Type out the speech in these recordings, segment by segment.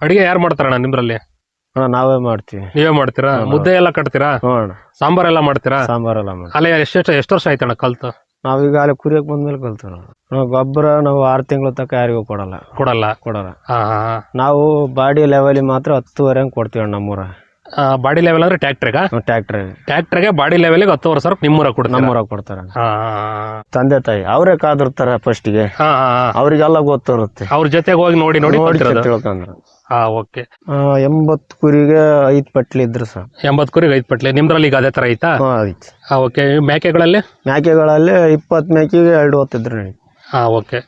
ಅಡಿಗೆ ಯಾರು ಮಾಡ್ತಾರಣ್ಣ ನಿಮ್ರಲ್ಲಿ ಅಣ್ಣ ನಾವೇ ಮಾಡ್ತೀವಿ. ನೀವೇ ಮಾಡ್ತೀರಾ? ಮುದ್ದೆ ಎಲ್ಲ ಕಟ್ತೀರಾ? ಹ್ಞೂ ಅಣ್ಣ. ಸಾಂಬಾರ್ ಎಲ್ಲ ಮಾಡ್ತೀರಾ? ಸಾಂಬಾರೆಲ್ಲ ಮಾಡಿ ಅಲ್ಲೇ ಎಷ್ಟು ಎಷ್ಟು ವರ್ಷ ಆಯ್ತಣ್ಣ ಕಲ್ತು? ನಾವೀಗ ಅಲ್ಲಿ ಕುರಿಯಕ್ ಬಂದ್ಮೇಲೆ ಕಲ್ತು ನಾವು ನಾವು ಗೊಬ್ಬರ ನಾವು ಆರು ತಿಂಗಳ ತನಕ ಯಾರಿಗೂ ಕೊಡಲ್ಲ. ಕೊಡಲ್ಲ? ಕೊಡಲ್ಲ. ಹಾ ಹಾ ನಾವು ಬಾಡಿ ಲೆವೆಲಿಗೆ ಮಾತ್ರ ಹತ್ತುವರೆ ಹಂಗೆ ಕೊಡ್ತೀವಿ ಅಣ್ಣ ನಮ್ಮೂರ ಬಾಡಿ ಲೆವೆಲ್ ಅಂದ್ರೆ ಟ್ಯಾಕ್ಟ್ರಿಗ ಟ್ಯಾಕ್ಟ್ರಿ ಟ್ಯಾಕ್ಟ್ರಿಗೆ ಬಾಡಿ ಲೆವೆಲ್ಗೆ ಹತ್ತುವರೆ ಸಾವಿರ ನಿಮ್ಮೂರ ಕೊಡ್ತಾರೆ? ನಮ್ಮೂರಾಗ ಕೊಡ್ತಾರೆ. ಹಾ ತಂದೆ ತಾಯಿ ಅವರೇ ಕಾದಿರ್ತಾರೆ ಫಸ್ಟ್ಗೆ. ಹಾ ಅವ್ರಿಗೆಲ್ಲ ಗೊತ್ತಿರುತ್ತೆ. ಅವ್ರ ಜೊತೆಗೆ ಹೋಗಿ ನೋಡಿ ನೋಡಿ ನೋಡಿ ತಿಳ್ಕೊಂಡ್ರು ಹಾ ಓಕೆ ಆ, ಎಂಬತ್ತು ಕುರಿಗೆ ಐದು ಪಟ್ಲಿ ಇದ್ರು ಸರ್. ಎಂಬತ್ತು ಕುರಿಗೆ ಐದು ಪಟ್ಲಿ. ನಿಮ್ದ್ರಲ್ಲಿ ಈಗ ಅದೇ ತರ ಐತಾ? ಹಾಂ ಐತಿ. ಹಾ ಓಕೆ ಮೇಕೆಗಳಲ್ಲಿ? ಮೇಕೆಗಳಲ್ಲಿ ಇಪ್ಪತ್ತು ಮೇಕೆಗೆ ಎರಡು ಹೊತ್ತಿದ್ರು ನಡಿ. ಹಾ ಓಕೆ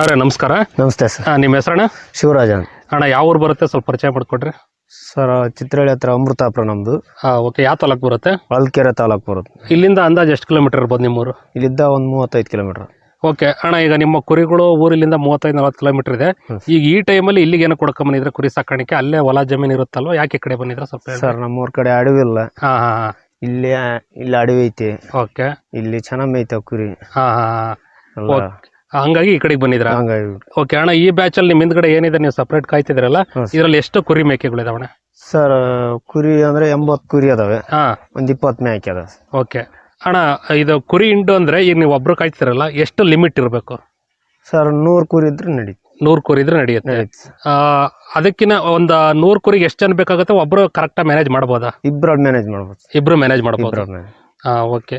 ಅಣ್ಣರೇ ನಮಸ್ಕಾರ. ನಮಸ್ತೆ ಸರ್. ಹಾ ನಿಮ್ಮ ಹೆಸರಣ್ಣ? ಶಿವರಾಜ ಅಂತ ಅಣ್ಣ ಯಾವ ಊರು ಬರುತ್ತೆ? ಸ್ವಲ್ಪ ಪರಿಚಯ ಮಾಡಿಕೊಡ್ರಿ. ಸರ್ ಚಿತ್ರಹಳ್ಳಿ ಹತ್ರ ಅಮೃತಾಪುರ ನಮ್ದು. ಹಾ ಓಕೆ ಯಾವ ತಾಲೂಕು ಬರುತ್ತೆ? ಹೊಲ್ಕೆರೆ ತಾಲೂಕು ಬರುತ್ತೆ. ಇಲ್ಲಿಂದ ಅಂದಾಜು ಎಷ್ಟು ಕಿಲೋಮೀಟರ್ ಇರ್ಬೋದು ನಿಮ್ಮೂರು ಇಲ್ಲಿದ್ದ ಒಂದು ಮೂವತ್ತೈದು ಕಿಲೋಮೀಟರ್. ಓಕೆ ಅಣ್ಣ ಈಗ ನಿಮ್ಮ ಕುರಿಗಳು ಊರಿಲಿಂದ ಮೂವತ್ತೈದು ನಲವತ್ತು ಕಿಲೋಮೀಟರ್ ಇದೆ. ಈಗ ಈ ಟೈಮಲ್ಲಿ ಇಲ್ಲಿಗೆ ಏನೋ ಕೊಡಕ್ಕೆ ಬಂದಿದ್ರೆ ಕುರಿ ಸಾಕಾಣಿಕೆ ಅಲ್ಲೇ ಹೊಲ ಜಮೀನು ಇರುತ್ತಲ್ವ? ಯಾಕೆ ಈ ಕಡೆ ಬಂದಿದ್ರೆ ಸ್ವಲ್ಪ ಹೇಳಿ ಸರ್ ನಮ್ಮೂರ ಕಡೆ ಅಡವಿ ಇಲ್ಲ. ಹಾ ಹಾ ಹಾ. ಇಲ್ಲಿ ಇಲ್ಲಿ ಅಡವಿ ಐತಿ. ಓಕೆ. ಇಲ್ಲಿ ಚೆನ್ನಾಗಿ ಮೇಯ್ತಾವ ಕುರಿ. ಹಾ ಹಾ. ಎಲ್ಲ ಓಕೆ. ಹಂಗಾಗಿ ಈ ಕಡೆಗೆ ಬಂದಿದ್ರ ಹಂಗಾಗಿ. ಓಕೆ ಅಣ್ಣ ಈ ಬ್ಯಾಚ್ ಅಲ್ಲಿ ನಿಮ್ ಹಿಂದ್ಗಡೆ ಏನಿದೆ ನೀವು ಸಪ್ರೇಟ್ ಕಾಯ್ತಿದ್ರಲ್ಲ ಇದ್ರಲ್ಲಿ ಸರ್. ಇದರಲ್ಲಿ ಎಷ್ಟು ಕುರಿ ಮೇಕೆಗಳಿದಾವಣ ಸರ್ ಕುರಿ ಅಂದ್ರೆ ಎಂಬತ್ತು ಕುರಿ ಅದಾವೆ. ಹಾ. ಒಂದ್ ಇಪ್ಪತ್ತು ಮೇಕೆ ಅದಾವೆ ಓಕೆ ಅಣ್ಣ ಇದು ಕುರಿ ಹಿಂಡು ಅಂದ್ರೆ ಈಗ ನೀವು ಒಬ್ರು ಕಾಯ್ತಿರಲ್ಲ ಎಷ್ಟು ಲಿಮಿಟ್ ಇರಬೇಕು? ಸರ್ ನೂರು ಕುರಿ ಇದ್ರೆ ನಡೆಯುತ್ತೆ ನೂರು ಕುರಿ ಇದ್ರೆ ನಡೆಯುತ್ತೆ. ನಡೀತಿ ಆ, ಅದಕ್ಕಿಂತ ಒಂದು ನೂರು ಕುರಿಗೆ ಎಷ್ಟು ಜನ ಬೇಕಾಗುತ್ತೆ ಒಬ್ರು ಕರೆಕ್ಟಾಗಿ ಮ್ಯಾನೇಜ್ ಮಾಡ್ಬೋದಾ? ಇಬ್ರು ಮ್ಯಾನೇಜ್ ಮಾಡ್ಬೋದು ಇಬ್ರು ಮ್ಯಾನೇಜ್ ಮಾಡ್ಬೋದು. manage. ಹಾ ಓಕೆ.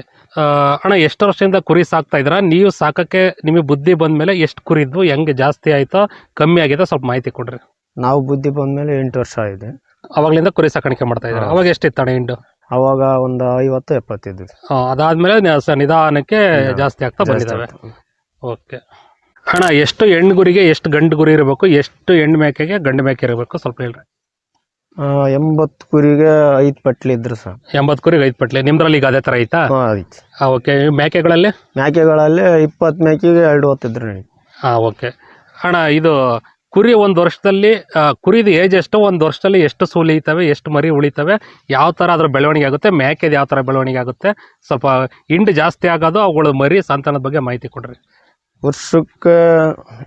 ಅಣ್ಣ ಎಷ್ಟು ವರ್ಷದಿಂದ ಕುರಿ ಸಾಕ್ತಾ ಇದ್ರ ನೀವು ಸಾಕಕ್ಕೆ ನಿಮಗೆ ಬುದ್ಧಿ ಬಂದ್ಮೇಲೆ ಎಷ್ಟು ಕುರಿ ಇದ್ವು ಹೆಂಗೆ ಜಾಸ್ತಿ ಆಯ್ತೋ ಕಮ್ಮಿ ಆಗಿದೆ ಸ್ವಲ್ಪ ಮಾಹಿತಿ ಕೊಡ್ರಿ. ನಾವು ಬುದ್ಧಿ ಬಂದ ಮೇಲೆ ಎಂಟು ವರ್ಷ ಆಗಿದೆ. ಅವಾಗಲಿಂದ ಕುರಿ ಸಾಕಾಣಿಕೆ ಮಾಡ್ತಾ ಇದ್ದಾರೆ? ಅವಾಗ ಎಷ್ಟಿತ್ತು ಅಣ್ಣ ಹಿಂಡು? ಅವಾಗ ಒಂದು ಐವತ್ತು ಎಪ್ಪತ್ತಿದ್ವಿ ಅದಾದಮೇಲೆ ನಿಧಾನಕ್ಕೆ ಜಾಸ್ತಿ ಆಗ್ತಾ ಬಂದಿದ್ದಾವೆ. ಓಕೆ. ಅಣ್ಣ ಎಷ್ಟು ಹೆಣ್ಣು ಗುರಿಗೆ ಎಷ್ಟು ಗಂಡು ಗುರಿ ಇರಬೇಕು? ಎಷ್ಟು ಹೆಣ್ಣು ಮೇಕೆಗೆ ಗಂಡು ಮೇಕೆ ಇರಬೇಕು? ಸ್ವಲ್ಪ ಹೇಳ್ರಿ. ಎಂಬತ್ತು ಕುರಿಗೆ ಐದು ಪಟ್ಲಿ ಇದ್ರು ಸರ್. ಎಂಬತ್ತು ಕುರಿಗೆ ಐದು ಪಟ್ಲಿ. ನಿಮ್ದ್ರಲ್ಲಿ ಈಗ ಅದೇ ಥರ ಐತಾ? ಹಾಂ ಐತಿ. ಓಕೆ. ಮೇಕೆಗಳಲ್ಲಿ? ಮೇಕೆಗಳಲ್ಲಿ ಇಪ್ಪತ್ತು ಮೇಕೆಗೆ ಎರಡು ಹೊತ್ತಿದ್ರು ನಡಿ. ಹಾಂ ಓಕೆ. ಅಣ್ಣ ಇದು ಕುರಿ ಒಂದು ವರ್ಷದಲ್ಲಿ ಆ, ಕುರಿದು ಏಜ್ ಎಷ್ಟು? ಒಂದು ವರ್ಷದಲ್ಲಿ ಎಷ್ಟು ಸೂಲಿಯುತ್ತವೆ ಎಷ್ಟು ಮರಿ ಉಳಿತವೆ? ಯಾವ ಥರ ಅದ್ರ ಬೆಳವಣಿಗೆ ಆಗುತ್ತೆ? ಮೇಕೆದು ಯಾವ ಥರ ಬೆಳವಣಿಗೆ ಆಗುತ್ತೆ? ಸ್ವಲ್ಪ ಹಿಂಡು ಜಾಸ್ತಿ ಆಗೋದು ಅವುಗಳ ಮರಿ ಸಂತಾನದ ಬಗ್ಗೆ ಮಾಹಿತಿ ಕೊಡ್ರಿ. ವರ್ಷಕ್ಕೆ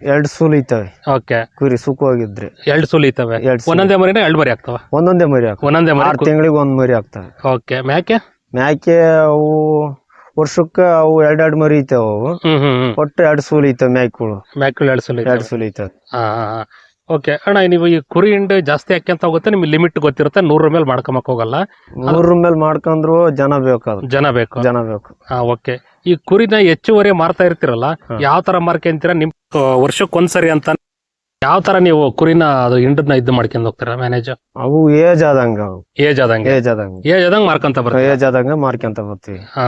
ಎರಡು ಸೂಲ್ ಐತವೆ. ಓಕೆ. ಕುರಿ ಸುಖವಾಗಿದ್ರೆ ಎರಡು ಸುಲಿತವೆ ಎರಡು ಸೂಲು. ಒಂದೊಂದೇ ಮರಿನ ಎರಡು ಮರಿ ಆಗ್ತವೆ. ಒಂದೊಂದೇ ಮರಿ ಆಗ್ತವೆ. ಒಂದೊಂದೇ ಆರು ಮರಿ ತಿಂಗಳಿಗೆ ಒಂದು ಮರಿ ಆಗ್ತವೆ. ಓಕೆ. ಮ್ಯಾಕೆ? ಮ್ಯಾಕೆ ಅವು ವರ್ಷಕ್ಕೆ ಅವು ಎರಡೆರಡು ಮರಿ ಐತವೆ ಅವು. ಹ್ಮ್ ಹ್ಮ್ ಹ್ಮ್. ಒಟ್ಟು ಎರಡು ಸೂಲ್ ಐತವೆ ಮ್ಯಾಕ್ಗಳು. ಮೇಕೆಗಳು ಎರಡು ಸುಲಿ ಎರಡು ಸೂಲ್ ಐತವೆ. ಓಕೆ ಅಣ್ಣ ನೀವು ಈ ಕುರಿ ಹಿಂಡು ಜಾಸ್ತಿ ಹಾಕ್ಯಂತ ಹೋಗುತ್ತೆ ನಿಮ್ಗೆ ಲಿಮಿಟ್ ಗೊತ್ತಿರುತ್ತೆ ನೂರ ಮೇಲೆ ಮಾಡ್ಕೊಂಬಕ್ ಹೋಗಲ್ಲ. ನೂರ ಮೇಲೆ ಮಾಡ್ಕೊಂಡ್ರು ಜನ ಬೇಕು ಜನ ಬೇಕು. ಜನ ಬೇಕು. ಹಾ ಓಕೆ. ಈ ಕುರಿನ ಹೆಚ್ಚುವರಿ ಮಾರ್ತಾ ಇರ್ತಿರಲ್ಲ. ಯಾವ ತರ ಮಾರ್ಕೊಂತೀರ ನಿಮ್ ವರ್ಷಕ್ಕೊಂದ್ಸರಿ ಅಂತ ಯಾವ ತರ ನೀವು ಕುರಿನ ಅದು ಹಿಂಡದ್ನ ಇದ್ ಮಾಡ್ಕೊಂಡ್ ಹೋಗ್ತೀರಾ ಮ್ಯಾನೇಜ್ ಅವು ಏಜ್ ಆದಂಗ ಏಜ್ ಆದಂಗ. ಏಜ್ ಆದಂಗ. ಏಜ್ ಆದಂಗ ಮಾರ್ಕೊಂತ ಬರ್ತೀವಿ ಏಜ್ ಆದಂಗ ಮಾರ್ಕೊಂತ ಬರ್ತೀವಿ. ಹಾ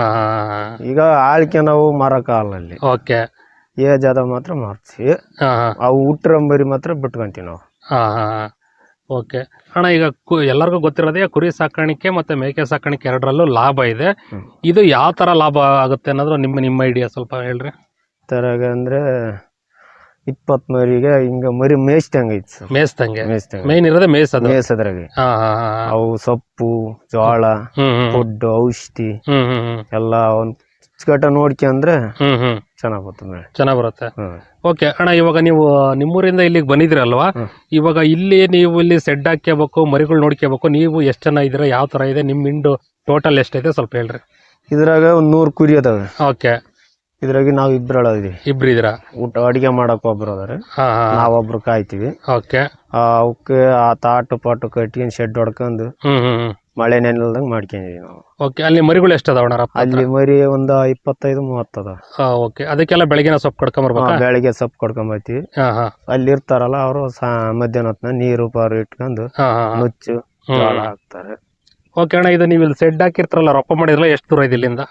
ಈಗ ಆಳ್ಕೆ ನಾವು ಮಾರಕ ಅಲ್ಲಿ. ಓಕೆ. ಏಜ್ ಆದಾಗ ಮಾತ್ರ ಮಾರ್ತೀವಿ ಹಾ ಹಾ. ಅವು ಹುಟ್ಟರಂಬರಿ ಮಾತ್ರ ಬಿಟ್ಕೊಂತೀವಿ ನಾವು. ಹಾ ಹಾ ಓಕೆ. ಅಣ್ಣ ಈಗ ಕು ಎಲ್ಲರಿಗೂ ಗೊತ್ತಿರೋದೇ ಕುರಿ ಸಾಕಾಣಿಕೆ ಮತ್ತೆ ಮೇಕೆ ಸಾಕಾಣಿಕೆ ಎರಡರಲ್ಲೂ ಲಾಭ ಇದೆ. ಇದು ಯಾವ ತರ ಲಾಭ ಆಗುತ್ತೆ ಅನ್ನೋದು ನಿಮ್ಮ ನಿಮ್ಮ ಐಡಿಯಾ ಸ್ವಲ್ಪ ಹೇಳ್ರಿ. ತರಾಗ ಅಂದ್ರೆ ಇಪ್ಪತ್ ಮರಿಗೆ ಹಿಂಗ ಮರಿ ಮೇಯ್ಸ್ದಂಗ ಐತಿ ಸರ್. ಮೇಯ್ಸ್ದಂಗ. ಮೇನ್ ಇರೋದೇ ಮೇಯ್ಸ್ ಅದು. ಮೇಯ್ಸದ್ರಾಗೆ. ಹಾ ಹಾ ಹಾ ಹಾ. ಅವು ಸೊಪ್ಪು ಜೋಳ ಫುಡ್ ಔಷಧಿ ಎಲ್ಲ ಒಂದ್ ಕಟ ನೋಡ್ಕೊಂಡ್ರೆ ಹ್ಮ್ ಹ್ಮ್. ಚೆನ್ನಾಗ್ ಬರ್ತದೆ ಚೆನ್ನಾಗಿ ಚೆನ್ನಾಗ್ ಬರುತ್ತೆ. ಹ್ಮ್. ಓಕೆ ಅಣ್ಣ ಇವಾಗ ನೀವು ನಿಮ್ಮೂರಿಂದ ಇಲ್ಲಿಗೆ ಬಂದಿದ್ರಲ್ವಾ ಹ್ಮ್. ಇವಾಗ ಇಲ್ಲಿ ನೀವು ಇಲ್ಲಿ ಸೆಡ್ ಹಾಕ್ಕೋಬೇಕು ಮರಿಗಳು ನೋಡ್ಕೋಬೇಕು ನೀವು ಎಷ್ಟು ಜನ ಇದ್ದೀರಾ ಯಾವ ತರ ಇದೆ ನಿಮ್ಮ ಹಿಂಡು ಟೋಟಲ್ ಎಷ್ಟೈತೆ ಸ್ವಲ್ಪ ಹೇಳ್ರಿ. ಇದ್ರಾಗ ಒಂದ್ ನೂರ್ ಕುರಿ ಅದಾವೆ. ಓಕೆ ಇದ್ರಾಗ ನಾವ್ ಇಬ್ರು ಇದೀವಿ. ಇಬ್ರು ಇದ್ರ ಊಟ ಅಡಿಗೆ ಮಾಡಕ್ ಒಬ್ರು ಅದಾರೆ. ಹಾ ಹಾ. ನಾವೊಬ್ರು ಕಾಯ್ತೀವಿ. ಓಕೆ ಅವಕ್ಕೆ ಆ ತಾಟು ಪಾಟು ಕಟ್ಕೊಂಡು ಶೆಡ್ ಹೊಡ್ಕೊಂಡು ಹ್ಮ್ ಹ್ಮ್. ಮಳೆ ನೆನಲ್ದಂಗ್ ಮಾಡ್ಕೊಂಡಿವಿ ನಾವು. ಓಕೆ ಅಲ್ಲಿ ಮರಿಗಳು ಎಷ್ಟು ಅಣ್ಣ ಅಲ್ಲಿ ಮರಿ ಒಂದ ಇಪ್ಪತ್ತೈದು ಮೂವತ್ತದ. ಓಕೆ ಅದಕ್ಕೆಲ್ಲ ಬೆಳಗಿನ ಸೊಪ್ಪು ಕಡ್ಕೊಂಬರ್ಬೇಕಾ ಬೆಳಗ್ಗೆ ಸೊಪ್ಪು ಕಡ್ಕೊಂಬರ್ತೀವಿ ಹಾ ಹಾ. ಅಲ್ಲಿ ಇರ್ತಾರಲ್ಲ ಅವರು ಮಧ್ಯಾಹ್ನ ಹೊತ್ನ ನೀರು ಪಾರು ಇಟ್ಕೊಂಡು ಹಾ ಹಾ ನುಚ್ಚು ಜೋಳ ಹಾಕ್ತಾರೆ. ಓಕೆ ಅಣ್ಣ ಇದು ನೀವು ಇಲ್ಲಿ ಸೆಡ್ ಹಾಕಿರ್ತಾರಲ್ಲ ರೊಪ್ಪ ಮಾಡಿದ್ರಲ್ಲ ಎಷ್ಟು ದೂರ ಇದೆ ಇಲ್ಲಿಂದ?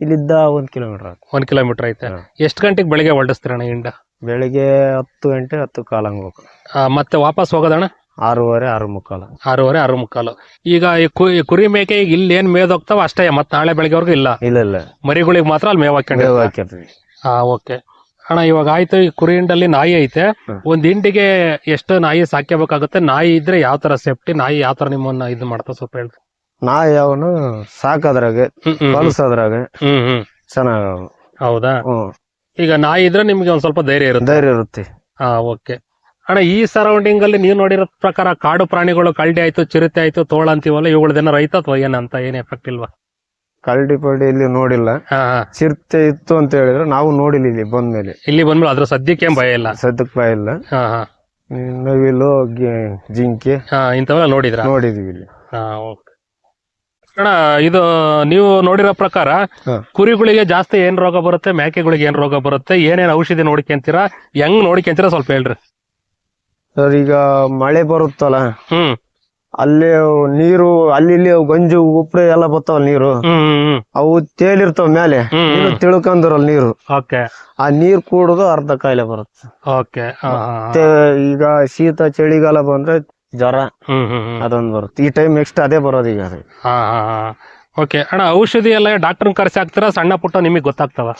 ಇಲ್ಲಿದ್ದ ಒಂದ್ ಕಿಲೋಮೀಟರ್ ಆಗುತ್ತೆ ಒಂದ್ ಕಿಲೋಮೀಟರ್ ಐತೆ. ಹಾ. ಎಷ್ಟು ಗಂಟೆಗೆ ಬೆಳಿಗ್ಗೆ ಹೊರಡಿಸ್ತೀರಣ್ಣ ಇಂಡ ಬೆಳಿಗ್ಗೆ ಹತ್ತು ಗಂಟೆ ಹತ್ತು ಕಾಲ ಹೋಗ್ ಹೋಗ್ಬೇಕು. ಆ, ಮತ್ತೆ ವಾಪಸ್ ಹೋಗೋದಣ್ಣ? ಆರೂವರೆ ಆರು ಮುಕ್ಕಾಲು ಆರೂವರೆ ಆರು ಮುಕ್ಕಾಲು ಈಗ ಈ ಕು- ಕುರಿ ಮೇಕೆ ಈಗ ಇಲ್ಲಿ ಏನ್ ಮೇದ್ ಹೋಗ್ತಾವ ಅಷ್ಟೇ ಮತ್ತೆ ನಾಳೆ ಬೆಳಗ್ಗೆವರೆಗೂ ಇಲ್ಲ. ಇಲ್ಲ ಇಲ್ಲ. ಮರಿಗಳಿಗೆ ಮಾತ್ರ ಅಲ್ಲಿ ಮೇವ್ ಮೇವು ಹಾಕಿರ್ತೀವಿ ಹಾ ಓಕೆ. ಅಣ್ಣ ಇವಾಗ ಆಯ್ತು ಈ ಕುರಿ ಹಿಂಡಲ್ಲಿ ನಾಯಿ ಐತೆ. ಒಂದ್ ಹಿಂಡಿಗೆ ಎಷ್ಟು ನಾಯಿ ಸಾಕ್ಯಬೇಕಾಗುತ್ತೆ? ನಾಯಿ ಇದ್ರೆ ಯಾವ ತರ ಸೇಫ್ಟಿ ನಾಯಿ ಯಾವ ತರ ನಿಮ್ಮನ್ನ ಇದು ಮಾಡ್ತಾ ಸ್ವಲ್ಪ ಹೇಳಿ ನಾಯಿ ಅವನು ಸಾಕದ್ರಾಗೆ ಹ್ಮ್ ಹ್ಮ್ ಹ್ಮ್. ಕಲ್ಸೋದ್ರಾಗ ಹ್ಮ್ ಹ್ಮ್. ಚೆನ್ನಾಗ ಹೌದಾ? ಈಗ ನಾಯಿ ಇದ್ರೆ ನಿಮ್ಗೆ ಒಂದ್ ಸ್ವಲ್ಪ ಧೈರ್ಯ ಇರುತ್ತೆ. ಧೈರ್ಯ ಇರುತ್ತೆ. ಹಾ ಓಕೆ. ಅಣ್ಣ ಈ ಸರೌಂಡಿಂಗ್ ಅಲ್ಲಿ ನೀವು ನೋಡಿರೋ ಪ್ರಕಾರ ಕಾಡು ಪ್ರಾಣಿಗಳು ಕಳ್ಳಿ ಆಯ್ತು ಚಿರತೆ ಆಯ್ತು ತೋಳ ಅಂತೀವಲ್ಲ ಇವುಗಳದೇನ ರೈತ ಅಥವಾ ಏನಂತ ಏನ್ ಎಫೆಕ್ಟ್ ಇಲ್ವಾ? ಕರಡಿ ಪಳ್ಳಿ ಇಲ್ಲಿ ನೋಡಿಲ್ಲ. ಹಾ ಹಾ. ಚಿರತೆ ಇತ್ತು ಅಂತ ಹೇಳಿದ್ರೆ ನಾವು ನೋಡಿಲ್ಲ ಇಲ್ಲಿ ಬಂದ್ಮೇಲೆ. ಇಲ್ಲಿ ಬಂದ್ಮೇಲೆ ಅದ್ರ ಸದ್ಯಕ್ಕೆ ಏನ್ ಭಯ ಇಲ್ಲ? ಸದ್ಯಕ್ ಭಯ ಇಲ್ಲ. ಹಾ ಹಾ. ನವಿಲು ಗಿ- ಜಿಂಕೆ. ಹಾ ಇಂಥವೆಲ್ಲ ನೋಡಿದ್ರ? ನೋಡಿದೀವಿ ಇಲ್ಲಿ. ಅಣ್ಣ ಇದು ನೀವು ನೋಡಿರೋ ಪ್ರಕಾರ ಹಾ. ಕುರಿಗಳಿಗೆ ಜಾಸ್ತಿ ಏನ್ ರೋಗ ಬರುತ್ತೆ ಮೇಕೆಗಳಿಗೆ ಏನ್ ರೋಗ ಬರುತ್ತೆ ಏನೇನ್ ಔಷಧಿ ನೋಡ್ಕೊಂತೀರಾ ಹೆಂಗ್ ನೋಡ್ಕೊಂತೀರಾ ಸ್ವಲ್ಪ ಹೇಳ್ರಿ. ಸರ್ ಈಗ ಮಳೆ ಬರುತ್ತಲ್ಲ ಹ್ಮ್. ಅಲ್ಲಿ ನೀರು ಅಲ್ಲಿ ಇಲ್ಲಿ ಗಂಜು ಉಪ್ರೆ ಎಲ್ಲ ಬರ್ತಾವ ನೀರು? ಅವು ತೇಲಿರ್ತಾವ ಮೇಲೆ ತಿಳ್ಕೊಂಡಿರಲ್ ನೀರು ತಿಳ್ಕೊಂಡ್ರಲ್ಲ ನೀರು. ಆ ನೀರ್ ಕೂಡುದು ಅರ್ಧ ಕಾಯಿಲೆ ಬರುತ್ತೆ. ಮತ್ತೆ ಈಗ ಶೀತ ಚಳಿಗಾಲ ಬಂದ್ರೆ ಜ್ವರ ಅದೊಂದ್ ಬರುತ್ತೆ. ಈ ಟೈಮ್ ನೆಕ್ಸ್ಟ್ ಅದೇ ಬರೋದು ಈಗ ಅದು. ಓಕೆ ಅಣ್ಣ ಔಷಧಿ ಎಲ್ಲ ಡಾಕ್ಟರ್ ಕರೆಸಿ ಹಾಕ್ತೀರಾ? ಸಣ್ಣ ಪುಟ್ಟ ನಿಮಗೆ ಗೊತ್ತಾಗ್ತಾವ?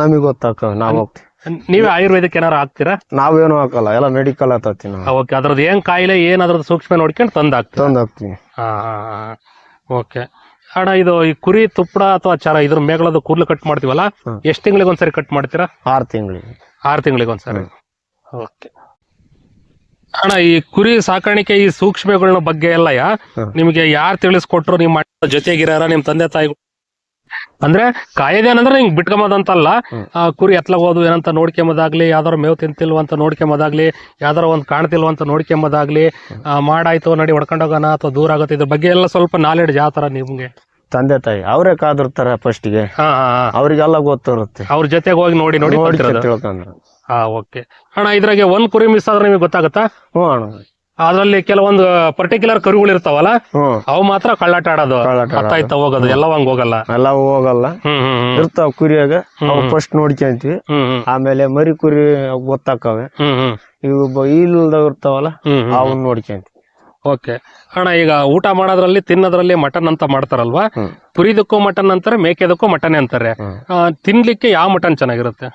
ನಮಗ್ ಗೊತ್ತಾಗ್ತಾವ ನಾವ್ ಹೋಗ್ತೀವಿ. ನೀವೇ ಆಯುರ್ವೇದಕ್ಕೆ ಏನಾರು ಹಾಕ್ತೀರಾ? ನಾವೇನು ಹಾಕಲ್ಲ ಎಲ್ಲ ಮೆಡಿಕಲ್ ನಾವು ಓಕೆ ಅದ್ರದ್ದು ಏನ್ ಕಾಯಿಲೆ ಏನ್ ಅದ್ರದ್ದು ಸೂಕ್ಷ್ಮ ನೋಡ್ಕೊಂಡು ತಂದು ಹಾಕ್ತೀರಾ ತಂದ್ ಹಾಕ್ತೀವಿ ಹಾ ಓಕೆ ಅಣ್ಣ ಇದು ಈ ಕುರಿ ತುಪ್ಪಡ ಅಥವಾ ಚರ ಇದ್ರ ಮೇಗಳದ್ದು ಕೂದಲು ಕಟ್ ಮಾಡ್ತೀವಲ್ಲ ಎಷ್ಟು ತಿಂಗಳಿಗೆ ಒಂದ್ಸರಿ ಕಟ್ ಮಾಡ್ತೀರಾ? ಆರ್ ತಿಂಗಳಿಗೆ. ಆರು ತಿಂಗಳಿಗೆ ಒಂದ್ಸರಿ. ಓಕೆ ಅಣ್ಣ ಈ ಕುರಿ ಸಾಕಾಣಿಕೆ ಈ ಸೂಕ್ಷ್ಮಗಳ ಬಗ್ಗೆ ಎಲ್ಲ. ನಿಮಗೆ ಯಾರು ತಿಳಿಸ್ಕೊಟ್ರು ನಿಮ್ಮ ಜೊತೆಗೆ ಜೊತೆಗಿರಾರ ನಿಮ್ ತಂದೆ ತಾಯಿ ಅಂದ್ರೆ ಕಾಯ್ದೇನಂದ್ರೆ ಹಿಂಗ್ ಬಿಟ್ಕೊಂಬದಂತಲ್ಲ. ಆ, ಕುರಿ ಎತ್ಲಾಗೋದು ಏನಂತ ನೋಡ್ಕೊಂಬೋದಾಗ್ಲಿ ಯಾವ್ದಾರ ಮೇವ್ ತಿಂತಿಲ್ವ ಅಂತ ನೋಡ್ಕೊಂಬೋದಾಗ್ಲಿ ಯಾವ್ದಾರ ಒಂದ್ ಕಾಣ್ತಿಲ್ವ ಅಂತ ನೋಡ್ಕೊಂಬೋದಾಗ್ಲಿ ಆ, ಮಾಡಾಯ್ತು ನಡಿ ಹೊಡ್ಕೊಂಡೋಗೋಣ ಅಥವಾ ದೂರ ಆಗುತ್ತೆ. ಇದ್ರ ಬಗ್ಗೆ ಎಲ್ಲ ಸ್ವಲ್ಪ ನಾಲೆಡ್ಜ್ ಯಾವ ತರ ನಿಮ್ಗೆ. ತಂದೆ ತಾಯಿ ಅವರೇ ಕಾದಿರ್ತಾರ ಫಸ್ಟ್ಗೆ ಹಾ ಹಾ ಹಾ. ಅವ್ರಿಗೆಲ್ಲ ಗೊತ್ತಿರುತ್ತೆ. ಅವ್ರ ಜೊತೆಗೆ ಹೋಗಿ ನೋಡಿ ನೋಡಿ ನೋಡಿ ಕಲ್ತಿರೋದು. ತಿಳ್ಕೊಂಡ್ರು. ಹಾ ಓಕೆ. ಅಣ್ಣ ಇದ್ರಾಗೆ ಒಂದ್ ಕುರಿ ಮಿಸ್ ಆದ್ರೆ ನಿಮಗೆ ಗೊತ್ತಾಗತ್ತಾ? ಹ್ಞೂ ಅಣ್ಣ. ಅದ್ರಲ್ಲಿ ಕೆಲವೊಂದು ಪರ್ಟಿಕ್ಯುಲರ್ ಕರುಗಳು ಇರ್ತಾವಲ್ಲ ಅವು ಮಾತ್ರ ಕಳ್ಳಾಟ ಆಡೋದು ಕಳ್ಳಾಟ. ಅತ್ತ ಹೋಗೋದು? ಎಲ್ಲ ಹಂಗ ಹೋಗಲ್ಲ. ಎಲ್ಲ ಹೋಗಲ್ಲ. ಹ್ಮ್ ಹ್ಮ್ ಹ್ಮ್. ಇರ್ತಾವ ಕುರಿಯಾಗ ಅವು ಫಸ್ಟ್ ನೋಡ್ಕೊಂತೀವಿ. ಹ್ಮ್ ಹ್ಮ್. ಆಮೇಲೆ ಮರಿ ಕುರಿ ಗೊತ್ತಾಕವೆ. ಹ್ಮ್ ಹ್ಮ್. ಇವು ಇಲ್ದಾಗ ಇರ್ತಾವಲ್ಲ ಹ್ಮ್ ಹ್ಮ್ ಅವನ್ನ ನೋಡ್ಕೊಂತೀವಿ. ಓಕೆ. ಅಣ್ಣ ಈಗ ಊಟ ಮಾಡೋದ್ರಲ್ಲಿ ತಿನ್ನೋದ್ರಲ್ಲಿ ಮಟನ್ ಅಂತ ಮಾಡ್ತಾರಲ್ವಾ? ಹ್ಮ್. ಕುರಿದಕ್ಕೂ ಮಟನ್ ಅಂತಾರೆ ಮೇಕೆದಕ್ಕೂ ಮಟನ್ ಅಂತಾರೆ. ಹ್ಮ್. ಆ, ತಿನ್ಲಿಕ್ಕೆ ಯಾವ ಮಟನ್ ಚೆನ್ನಾಗಿರುತ್ತೆ?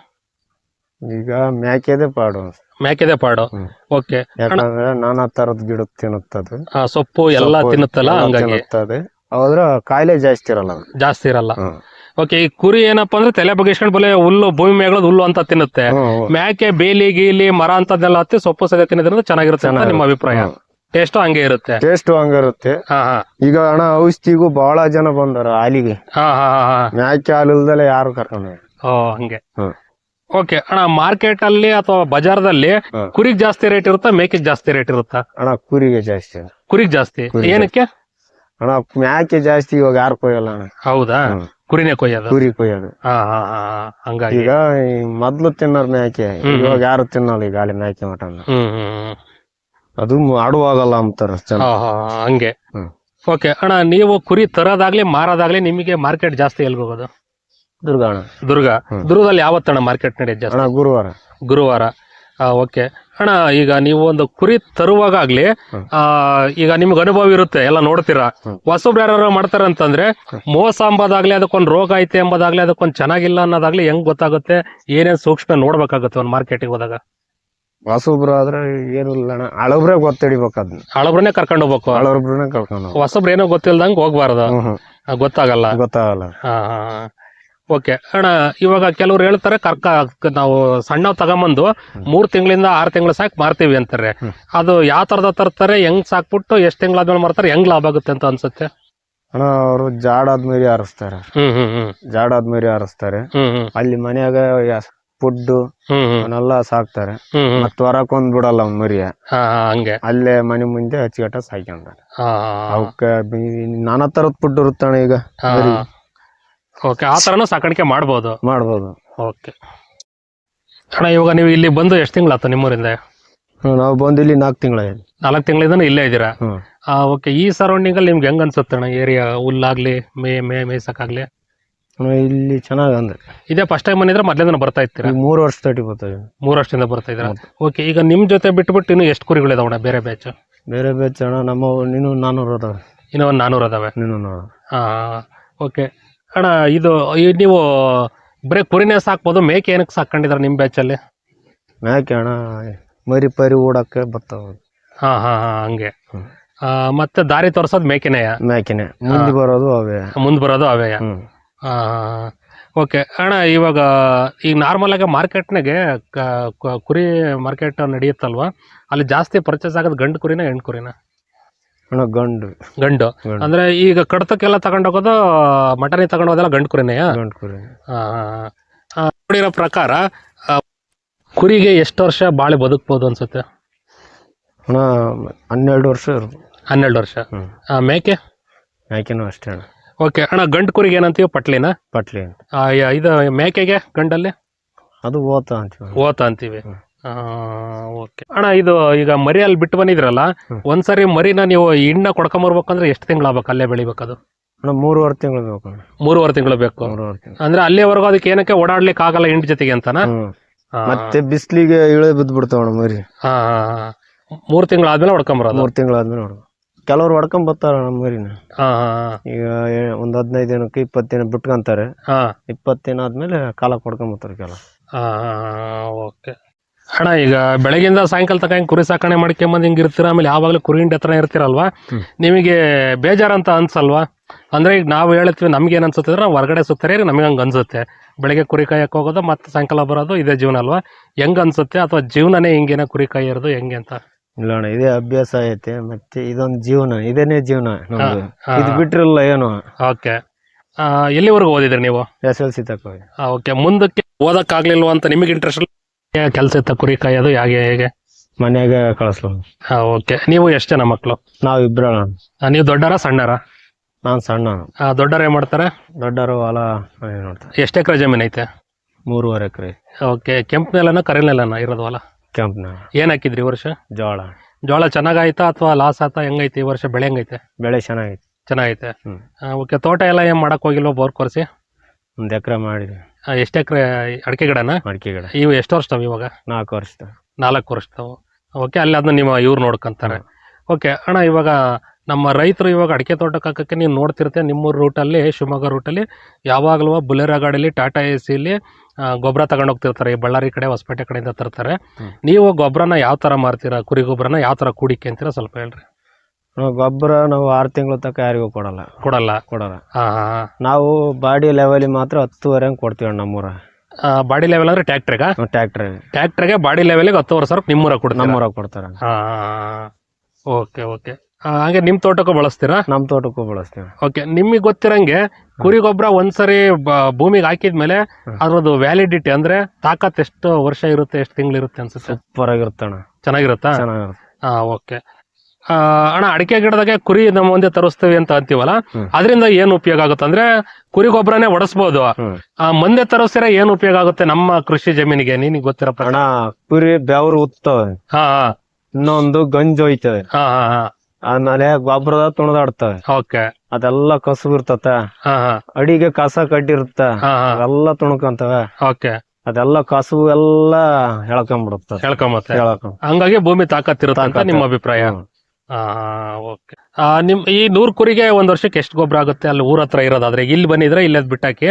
ಈಗ ಮೇಕೆದೆ ಪಾಡು ಮೇಕೆದೆ ಪಾಡು. ಓಕೆ. ಯಾಕಂದ್ರೆ ನಾನಾ ತರದ ಗಿಡ ತಿನ್ನುತ್ತದೆ. ಆ, ಸೊಪ್ಪು ಎಲ್ಲ ತಿನ್ನುತ್ತಲ್ಲ ಹಂಗಾಗಿ. ತಿನ್ನುತ್ತದೆ. ಅದ್ರ ಕಾಯಿಲೆ ಜಾಸ್ತಿ ಇರಲ್ಲ ಅದು. ಜಾಸ್ತಿ ಇರಲ್ಲ. ಹ್ಮ್. ಓಕೆ ಈ ಕುರಿ ಏನಪ್ಪಾ ಅಂದ್ರೆ ತಲೆ ಬಗ್ಗಿಸ್ಕೊಂಡು ಬಲೆ ಹುಲ್ಲು ಭೂಮಿ ಮೇಗಳದ್ ಹುಲ್ಲು ಅಂತ ತಿನ್ನುತ್ತೆ. ಹ್ಮ್, ಹ್ಮ್. ಮೇಕೆ ಬೇಲಿ ಗೀಲಿ ಮರ ಅಂತದೆಲ್ಲ ಹತ್ತಿ ಸೊಪ್ಪು ಸದ್ಯ ತಿನ್ನೋದ್ರಿಂದ ಚೆನ್ನಾಗಿರುತ್ತೆ ಅಂತ ನಿಮ್ಮ ಅಭಿಪ್ರಾಯ. ಟೇಸ್ಟ್ ಹಂಗೆ ಇರುತ್ತೆ. ಟೇಸ್ಟ್ ಹಂಗಿರುತ್ತೆ ಹಾ ಹಾ. ಈಗ ಹಣ ಔಷಧಿಗೂ ಬಹಳ ಜನ ಬಂದಾರ ಹಾಲಿಗೆ. ಹಾ ಹಾ ಹಾ ಮ್ಯಾಕೆ ಹಾಲು ಇಲ್ದಲೆ ಯಾರು ಕರ್ಕೊಂಡು ಓ ಹಂಗೆ. ಹ್ಮ್. ಓಕೆ ಅಣ್ಣ ಮಾರ್ಕೆಟ್ ಅಲ್ಲಿ ಅಥವಾ ಬಜಾರ್ದಲ್ಲಿ. ಕುರಿಗ್ ಜಾಸ್ತಿ ರೇಟ್ ಇರುತ್ತಾ ಮೇಕೆಗ್ ಜಾಸ್ತಿ ರೇಟ್ ಇರುತ್ತಾ? ಅಣ್ಣ ಕುರಿಗೆ ಜಾಸ್ತಿ ಕುರಿಗ್ ಜಾಸ್ತಿ? ಕುರಿಗೆ. ಏನಕ್ಕೆ? ಅಣ್ಣ ಮ್ಯಾಕೆ ಜಾಸ್ತಿ ಇವಾಗ ಯಾರು ಕೊಯ್ಯಲ್ಲ ಅಣ್ಣ. ಹೌದಾ. ಕುರಿನೇ ಕೊಯ್ಯೋದು? ಕುರಿ ಕೊಯ್ಯೋದು. ಹಾ ಹಾ ಹಾ. ಹಂಗಾಗಿ. ಈಗ ಈ ಮೊದ್ಲು ತಿನ್ನೋರ್ ಮ್ಯಾಕೆ ಇವಾಗ ಯಾರು ತಿನ್ನಲ್ಲ ಈಗ ಅಲ್ಲಿ ಮ್ಯಾಕೆ ಮಟನ್ ಹ್ಮ್ ಹ್ಮ್ ಹ್ಮ್. ಅದು ಆಡುವಾಗಲ್ಲ ಅಂತಾರ ಜನ. ಹಾ ಹಾ ಹಾ, ಹಂಗೆ. ಹ್ಮ್. ಓಕೆ ಅಣ್ಣ ನೀವು ಕುರಿ ತರೋದಾಗ್ಲಿ ಮಾರೋದಾಗ್ಲಿ ನಿಮಗೆ ಮಾರ್ಕೆಟ್ ಜಾಸ್ತಿ ಎಲ್ಲಿ ದುರ್ಗಾಣ ದುರ್ಗ. ಹ್ಮ್. ದುರ್ಗದಲ್ಲಿ ಯಾವತ್ತಣ್ಣ ಮಾರ್ಕೆಟ್ ನಡೆಯೋದು ಜಾಸ್ತಿ? ಅಣ್ಣ ಗುರುವಾರ. ಗುರುವಾರ. ಓಕೆ ಅಣ್ಣ ಈಗ ನೀವು ಒಂದು ಕುರಿ ತರುವಾಗ ಆಗ್ಲಿ ಆ, ಈಗ ನಿಮ್ಗೆ ಅನುಭವ ಇರುತ್ತೆ ಎಲ್ಲ ನೋಡ್ತೀರಾ. ಹೊಸಬ್ರು ಯಾರು ಮಾಡ್ತಾರೆ ಅಂತಂದ್ರೆ ಮೋಸ ಅಂಬೋದಾಗ್ಲಿ ಅದಕ್ಕೊಂದು ರೋಗ ಐತೆ ಎಂಬುದಾಗ್ಲಿ ಅದಕ್ಕೊಂದು ಚೆನ್ನಾಗಿಲ್ಲ ಅನ್ನೋದಾಗ್ಲಿ ಹೆಂಗ್ ಗೊತ್ತಾಗುತ್ತೆ? ಏನೇನ್ ಸೂಕ್ಷ್ಮ ನೋಡ್ಬೇಕಾಗುತ್ತೆ ಒಂದು ಮಾರ್ಕೆಟಿಗೆ ಹೋದಾಗ? ಹೊಸಬ್ರು ಆದ್ರೆ ಏನು ಇಲ್ಲ ಅಣ್ಣ. ಹಳಬ್ರೆ ಗೊತ್ತಿಡಿಬೇಕು ಅದನ್ನ ಹಳಬ್ರನ್ನೇ ಕರ್ಕೊಂಡು ಹೋಗ್ಬೇಕು. ಹಳಬ್ರನ್ನೇ ಕರ್ಕೊಂಡು. ಹೊಸಬ್ರು ಏನೋ ಗೊತ್ತಿಲ್ದಂಗ್ ಹೋಗ್ಬಾರ್ದು. ಗೊತ್ತಾಗಲ್ಲ. ಗೊತ್ತಾಗಲ್ಲ. ಹಾ. ಓಕೆ. ಅಣ್ಣ ಇವಾಗ ಕೆಲವ್ರು ಹೇಳ್ತಾರೆ ಕರ್ಕ ನಾವು ಸಣ್ಣ ತಗೊಂಬಂದು ಮೂರ್ ತಿಂಗಳಿಂದ ಆರ್ ತಿಂಗಳು ಸಾಕ್ ಮಾರ್ತೀವಿ ಅಂತಾರೆ. ಅದು ಯಾವ ತರದ ತರ್ತಾರೆ ಹೆಂಗ್ ಸಾಕ್ಬಿಟ್ಟು ಎಷ್ಟ್ ತಿಂಗಳಾದ್ಮೇಲೆ ಮಾರ್ತಾರೆ ಹೆಂಗ್ ಲಾಭ ಆಗುತ್ತೆ ಅಂತ ಅನ್ಸುತ್ತೆ? ಅಣ್ಣ ಅವರು ಜಾಡಾದ್ ಮರಿ ಹಾರಿಸ್ತಾರೆ ಹ್ಮ್ ಹ್ಮ್ ಹ್ಮ್. ಜಾಡಾದ್ ಮರಿ ಹಾರಿಸ್ತಾರೆ ಹ್ಮ್ ಹ್ಮ್. ಅಲ್ಲಿ ಮನೆಯಾಗ ಫುಡ್ ಅವನ್ನೆಲ್ಲ ಸಾಕ್ತಾರೆ. ಮತ್ ಹೊರಕೊಂದ್ ಬಿಡಲ್ಲ ಅವ್ನ್ ಮರಿಯ ಅಲ್ಲೇ ಮನೆ ಮುಂದೆ ಹಚ್ಚಿಗಟ್ಟ ಸಾಯ್ಕೊಂತಾರೆ ಹಾ ಅವಕ್ಕೆ ನಾನಾ ತರದ್ ಫುಡ್ ಇರುತ್ತಣ್ಣ ಈಗ. ಓಕೆ ಆ ಥರನೂ ಸಾಕಾಣಿಕೆ ಮಾಡ್ಬೋದು. ಮಾಡ್ಬೋದು. ಓಕೆ ಅಣ್ಣ ಇವಾಗ ನೀವು ಇಲ್ಲಿ ಬಂದು ಎಷ್ಟು ತಿಂಗಳಾಯ್ತು ನಿಮ್ಮೂರಿಂದ? ಹ್ಮ್, ನಾವು ಬಂದು ಇಲ್ಲಿ ನಾಲ್ಕು ತಿಂಗಳಾಯ್ತು. ನಾಲ್ಕು ತಿಂಗಳಿಂದ ಇಲ್ಲೇ ಇದ್ದೀರಾ? ಹ್ಮ್. ಓಕೆ ಈ ಸರೌಂಡಿಂಗಲ್ಲಿ ನಿಮ್ಗೆ ಹೆಂಗ್ ಅನ್ಸುತ್ತೆ ಅಣ್ಣ? ಏರಿಯಾ ಹುಲ್ಲಾಗ್ಲಿ ಮೇ ಮೇ ಮೇಯ್ಸಕ್ಕಾಗ್ಲಿ? ಇಲ್ಲಿ ಚೆನ್ನಾಗ್ ಅಂದ್ರೆ. ಇದೇ ಫಸ್ಟ್ ಟೈಮ್ ಬಂದಿದ್ರೆ ಮೊದಲಿಂದ ಬರ್ತಾ ಇರ್ತೀರಾ? ಈಗ ಮೂರು ವರ್ಷ ತಟಿ ಮೂರು ವರ್ಷದಿಂದ ಬರ್ತಾ ಇದ್ದೀರಾ? ಓಕೆ ಈಗ ನಿಮ್ಮ ಜೊತೆ ಬಿಟ್ಬಿಟ್ಟು ಇನ್ನು ಎಷ್ಟು ಕುರಿಗಳಿದಾವಣ್ಣ ಬೇರೆ ಬ್ಯಾಚ್ ಬೇರೆ ಬ್ಯಾಚ್ ಅಣ್ಣ ನಮ್ಮ ನೀನು ನಾನ್ನೂರು ಅದಾವೆ. ಇನ್ನೂ ಒಂದು ನಾನ್ನೂರು ಅದಾವೆ. ನೀನು ನೋಡು ಹಾಂ ಓಕೆ ಅಣ್ಣ ಇದು ಈ ನೀವು ಬರೀ ಕುರಿನೇ ಸಾಕ್ಬೋದು ಮೇಕೆ ಏನಕ್ಕೆ ಸಾಕೊಂಡಿದ್ದಾರೆ ನಿಮ್ಮ ಬ್ಯಾಚಲ್ಲಿ ಮೇಕೆ ಅಣ್ಣ ಮರಿ ಪರಿ ಓಡಕ್ಕೆ ಬರ್ತಾವ. ಹಾಂ ಹಾಂ ಹಾಂ ಹಂಗೆ. ಆ, ಮತ್ತೆ ದಾರಿ ತೋರಿಸೋದು ಮೇಕೆನೇ. ಮೇಕೆನೆ ಮುಂದೆ ಬರೋದು ಅವೇ. ಮುಂದೆ ಬರೋದು ಅವೇ. ಹಾಂ ಓಕೆ ಅಣ್ಣ ಇವಾಗ ಈಗ ನಾರ್ಮಲ್ ಆಗಿ ಮಾರ್ಕೆಟ್ನಾಗೆ ಕುರಿ ಮಾರ್ಕೆಟ್ ನಡೆಯುತ್ತಲ್ವಾ? ಅಲ್ಲಿ ಜಾಸ್ತಿ ಪರ್ಚೇಸ್ ಆಗೋದು ಗಂಡು ಕುರಿನ ಹೆಣ್ಣು ಕುರಿನ? ಗಂಡು. ಗಂಡು. ಗಂಡು. ಅಂದ್ರೆ ಈಗ ಕಡ್ತಕ್ಕೆಲ್ಲ ತಗೊಂಡೋಗೋದು ಮಟನಿ ತಗೊಂಡೋಗೋದೆಲ್ಲ ಗಂಡು ಕುರಿನೆಯಾ? ಗಂಡು ಕುರಿ. ನೋಡಿರೋ ಪ್ರಕಾರ ಕುರಿಗೆ ಎಷ್ಟು ವರ್ಷ ಬಾಳೆ ಬದುಕ್ಬೋದು ಅನ್ಸುತ್ತೆ? ಅಣ್ಣ ಹನ್ನೆರಡು ವರ್ಷ ಇರ್ಬೋದು ಹನ್ನೆರಡು ವರ್ಷ. ಆ, ಮೇಕೆ? ಮೇಕೆನೂ ಅಷ್ಟೇ ಅಣ್ಣ. ಓಕೆ ಅಣ್ಣ ಗಂಡು ಕುರಿಗೆ ಏನಂತೀವಿ ಪಟ್ಲಿನ? ಪಟ್ಲಿ ಅಂತ ಆ, ಯ- ಇದು ಮೇಕೆಗೆ ಗಂಡಲ್ಲಿ? ಅದು ಓತ ಅಂತೀವಿ ಓತ ಅಂತೀವಿ. ಹ್ಮ್. ಓಕೆ. ಅಣ್ಣ ಇದು ಈಗ ಮರಿ ಅಲ್ಲಿ ಬಿಟ್ಟು ಬಂದಿದ್ರಲ್ಲ. ಒಂದ್ಸರಿ ಮರಿನ ನೀವು ಇಣ್ಣ ಕೊಡ್ಕೊಂಬರ್ಬೇಕಂದ್ರೆ ಎಷ್ಟು ತಿಂಗಳಾಗ್ಬೇಕು ಅಲ್ಲೇ ಬೆಳಿಬೇಕದು? ಮೂರುವರೆ ತಿಂಗಳು ಬೇಕು ಮೂರುವರೆ ತಿಂಗಳು ಬೇಕು. ತಿಂಗಳು. ಅಂದ್ರೆ ಅಲ್ಲಿವರೆಗೂ ಅದಕ್ಕೆ ಏನಕ್ಕೆ ಓಡಾಡ್ಲಿಕ್ಕೆ ಆಗಲ್ಲ ಹಿಂಡ್ ಜೊತೆಗೆ ಅಂತನಾ? ಮತ್ತೆ ಬಿಸ್ಲಿಗೆ ಇಳೆ ಬಿದ್ದು ಬಿಡ್ತಾವ ಮರಿ. ಹಾ ಮೂರು ತಿಂಗಳು ತಿಂಗಳಾದ್ಮೇಲೆ ಹೊಡ್ಕೊಂಬರೋದು? ಮೂರು ತಿಂಗಳಾದ್ಮೇಲೆ ಹೊಡ್ಕೊ. ಕೆಲವ್ರು ಹೊಡ್ಕೊಂಡ್ ಬರ್ತಾರ ನಮ್ಮ ಮರಿನ ಈಗ ಒಂದ್ ಹದಿನೈದು ದಿನಕ್ಕೆ ಇಪ್ಪತ್ತು ದಿನ ಬಿಟ್ಕೊಂತಾರೆ. ಹಾ. ಇಪ್ಪತ್ತು ದಿನ ಆದ್ಮೇಲೆ ಕಾಲ ಹೊಡ್ಕೊಂಡ್ ಬರ್ತಾರೆ ಕೆಲವು ಓಕೆ. ಅಣ್ಣ ಈಗ ಬೆಳಗಿಂದ ಸಾಯಂಕಾಲ ತನಕ ಹಿಂಗ್ ಕುರಿ ಸಾಕಣೆ ಮಾಡ್ಕೊಂಬಂದು ಹಿಂಗೆ ಇರ್ತೀರ? ಆಮೇಲೆ ಯಾವಾಗಲೂ ಕುರಿ ಹಿಂಡಿ ಹತ್ರ ಇರ್ತೀರಲ್ವಾ. ನಿಮಗೆ ಬೇಜಾರಂತ ಅನ್ಸಲ್ವಾ? ಅಂದ್ರೆ ಈಗ ನಾವು ಹೇಳ್ತೀವಿ ನಮ್ಗೆ ಏನು ಅನ್ಸುತ್ತೆ ಅಂದ್ರೆ ನಾವು ಹೊರಗಡೆ ಸುತ್ತಾರೆ ನಮಗೆ ಹಂಗೆ ಅನ್ಸುತ್ತೆ. ಬೆಳಗ್ಗೆ ಕುರಿ ಕಾಯಕ್ಕೆ ಹೋಗೋದು ಮತ್ತೆ ಸಾಯಂಕಾಲ ಬರೋದು ಇದೇ ಜೀವನ ಅಲ್ವಾ? ಹೆಂಗ್ ಅನ್ಸುತ್ತೆ? ಅಥವಾ ಜೀವನನೇ ಹಿಂಗೇನ ಕುರಿ ಕಾಯಿರೋದು ಹೆಂಗೆ ಅಂತ? ಇಲ್ಲ ಅಣ್ಣ ಇದೇ ಅಭ್ಯಾಸ ಐತೆ ಮತ್ತೆ ಇದೊಂದು ಜೀವನ ಇದೇನೇ ಜೀವನ ನಮ್ದು. ಇದು ಬಿಟ್ಟಿರಲ್ಲ ಏನು. ಓಕೆ. ಎಲ್ಲಿವರೆಗೂ ಓದಿದ್ರಿ ನೀವು? ಎಸ್ ಎಲ್ ಸಿ ತಕ ಓಕೆ. ಮುಂದಕ್ಕೆ ಓದಕ್ಕಾಗ್ಲಿಲ್ವ ಅಂತ ನಿಮಗೆ ಇಂಟ್ರೆಸ್ಟ್ ಕೆಲಸ ಇತ್ತ ಕುರಿ ಕಾಯೋದು ಹೇಗೆ ಹೇಗೆ. ಮನ್ಯಾಗ ಕಳಿಸ್ಲ? ಓಕೆ. ನೀವು ಎಷ್ಟು ಜನ ಮಕ್ಕಳು ನಾವ್ ಇಬ್ರಣ ನೀವು ದೊಡ್ಡರ ಸಣ್ಣರ? ನಾನ್ ಸಣ್ಣ. ದೊಡ್ಡರ ಏನ್ ಮಾಡ್ತಾರೆ? ದೊಡ್ಡವರು ಹೊಲ ಏನ್ ನೋಡ್ತಾರೆ. ಎಷ್ಟು ಎಕರೆ ಜಮೀನ್ ಐತೆ? ಮೂರುವರೆ ಎಕರೆ. ಓಕೆ. ಕೆಂಪು ನೆಲನ ಕರಿ ನೆಲನ ಇರೋದು ಹೊಲ? ಕೆಂಪನ. ಏನ್ ಹಾಕಿದ್ರಿ ಈ ವರ್ಷ? ಜೋಳ. ಜೋಳ ಚೆನ್ನಾಗಾಯ್ತಾ ಅಥವಾ ಲಾಸ್ ಆತ ಹೆಂಗೈತೆ ಈ ವರ್ಷ? ಬೆಳೆ ಹೆಂಗೈತೆ ಬೆಳೆ ಚೆನ್ನಾಗೈತೆ. ಚೆನ್ನಾಗೈತೆ. ಹ್ಮ್. ಓಕೆ. ತೋಟ ಎಲ್ಲ ಏನ್ ಮಾಡಕ್ ಹೋಗಿಲ್ವ ಬೋರ್ ಕೊರ್ಸಿ? ಒಂದ್ ಎಕರೆ ಮಾಡಿದ್ವಿ. ಎಷ್ಟು ಎಕರೆ ಅಡಿಕೆ ಗಿಡನ? ಮಡಿಕೆ ಗಿಡ. ಇವು ಎಷ್ಟು ವರ್ಷ ತಾವ ಇವಾಗ? ನಾಲ್ಕು ವರ್ಷ ನಾಲ್ಕು ವರ್ಷದವು. ಓಕೆ ಅಲ್ಲಿ ಅದನ್ನ ನಿಮ್ಮ ಇವ್ರು ನೋಡ್ಕೊಂತಾರೆ. ಓಕೆ ಅಣ್ಣ ಇವಾಗ ನಮ್ಮ ರೈತರು ಇವಾಗ ಅಡಿಕೆ ತೋಟಕ್ಕೆ ಹಾಕಕ್ಕೆ ನೀವು ನೋಡ್ತಿರ್ತೀರ ನಿಮ್ಮೂರು ರೂಟಲ್ಲಿ ಶಿವಮೊಗ್ಗ ರೂಟಲ್ಲಿ ಯಾವಾಗಲೂ ಬುಲೆರ ಗಾಡೀಲಿ ಟಾಟಾ ಎ ಸಿಲಿ ಗೊಬ್ಬರ ತಗೊಂಡು ಹೋಗ್ತಿರ್ತಾರೆ. ಈ ಬಳ್ಳಾರಿ ಕಡೆ ಹೊಸಪೇಟೆ ಕಡೆಯಿಂದ ತರ್ತಾರೆ. ನೀವು ಗೊಬ್ಬರನ ಯಾವ ಥರ ಮಾರ್ತೀರಾ? ಕುರಿ ಗೊಬ್ಬರನ ಯಾವ ಥರ ಕೂಡಿಕೆ ಅಂತೀರಾ? ಸ್ವಲ್ಪ ಹೇಳ್ರಿ. ನಾವು ಗೊಬ್ಬರ ನಾವು ಆರು ತಿಂಗಳ ತನಕ ಯಾರಿಗೂ ಕೊಡಲ್ಲ. ಕೊಡಲ್ಲ? ಕೊಡಲ್ಲ. ಹಾಂ ಹಾಂ ನಾವು ಬಾಡಿ ಲೆವೆಲ್ ಮಾತ್ರ ಹತ್ತುವರೆ ಹಂಗೆ ಕೊಡ್ತೀವಿ ಅಣ್ಣ ನಮ್ಮೂರ. ಬಾಡಿ ಲೆವೆಲ್ ಅಂದ್ರೆ ಟ್ಯಾಕ್ಟ್ರಿಗ ಟ್ಯಾಕ್ಟ್ರಿ ಟ್ಯಾಕ್ಟ್ರಿಗೆ ಬಾಡಿ ಲೆವೆಲ್ಗೆ ಹತ್ತುವರೆ ಸಾವಿರ ನಿಮ್ಮೂರ ಕೊಡ್ತಾರೆ? ನಮ್ಮೂರ ಕೊಡ್ತಾರೆ ಹಾಂ ಓಕೆ ಓಕೆ. ಹಾಗೆ ನಿಮ್ಮ ತೋಟಕ್ಕೂ ಬಳಸ್ತೀರಾ? ನಮ್ಮ ತೋಟಕ್ಕೂ ಬಳಸ್ತೀವಿ ಓಕೆ ನಿಮಗೆ ಗೊತ್ತಿರಂಗೆ ಕುರಿ ಗೊಬ್ಬರ ಒಂದ್ಸರಿ ಭೂಮಿಗೆ ಹಾಕಿದ್ಮೇಲೆ. ಅದ್ರದ್ದು ವ್ಯಾಲಿಡಿಟಿ ಅಂದ್ರೆ ತಾಕತ್ ಎಷ್ಟು ವರ್ಷ ಇರುತ್ತೆ ಎಷ್ಟು ತಿಂಗಳಿರುತ್ತೆ ಅನ್ಸುತ್ತೆ? ಸೂಪರ್ ಆಗಿರುತ್ತಣ್ಣ ಚೆನ್ನಾಗಿರುತ್ತಾ? ಚೆನ್ನಾಗಿರುತ್ತೆ. ಹಾಂ ಓಕೆ. ಅಣ್ಣ ಅಡಿಕೆ ಗಿಡದಾಗೆ ಕುರಿ ನಮ್ಮ ಮುಂದೆ ತರಿಸ್ತೀವಿ ಅಂತ ಅಂತೀವಲ್ಲ. ಅದರಿಂದ ಏನು ಉಪಯೋಗ ಆಗುತ್ತೆ ಅಂದ್ರೆ ಕುರಿ ಗೊಬ್ಬರನೇ ಒಡಿಸ್ಬೋದು. ಆ, ಮಂದೆ ತರಿಸ್ತೀರ ಏನು ಉಪಯೋಗ ಆಗುತ್ತೆ ನಮ್ಮ ಕೃಷಿ ಜಮೀನಿಗೆ? ನಿನಗೆ ಗೊತ್ತಿರಪ್ಪ ಅಣ್ಣ ಕುರಿ ಬೆವರು ಉತ್ತವೆ. ಹಾ ಹಾ. ಇನ್ನೊಂದು ಗಂಜ್ ಹೋಯ್ತವೆ ಹಾ ಹಾ ಆಮೇಲೆ ಗೊಬ್ಬರದ ತುಣದಾಡ್ತವೆ. ಓಕೆ. ಅದೆಲ್ಲ ಕಸು ಇರ್ತತ. ಹಾ ಹಾ. ಅಡಿಗೆ ಕಸ ಕಡ್ಡಿರುತ್ತ ಹಾ ಹಾ. ಅವೆಲ್ಲ ತುಣ್ಕಂತವೆ. ಓಕೆ. ಅದೆಲ್ಲ ಕಸು ಎಲ್ಲ ಹೇಳ್ಕೊಂಬಿಡುತ್ತೆ. ಹೇಳ್ಕೊಂಬತ್ತೆ ಹಂಗಾಗಿ ಭೂಮಿ ತಾಕತ್ತಿರುತ್ತೆ ಅಂತ ನಿಮ್ಮ ಅಭಿಪ್ರಾಯ. ಓಕೆ. ನಿಮ್ ಈ ನೂರ್ ಕುರಿಗೆ ಒಂದ್ ವರ್ಷಕ್ಕೆ ಎಷ್ಟು ಗೊಬ್ಬರ ಆಗುತ್ತೆ? ಅಲ್ಲಿ ಊರ ಹತ್ರ ಇರೋದಾದ್ರೆ ಇಲ್ಲಿ ಬಂದಿದ್ರೆ ಇಲ್ಲೇ ಬಿಟ್ಟಾಕಿ.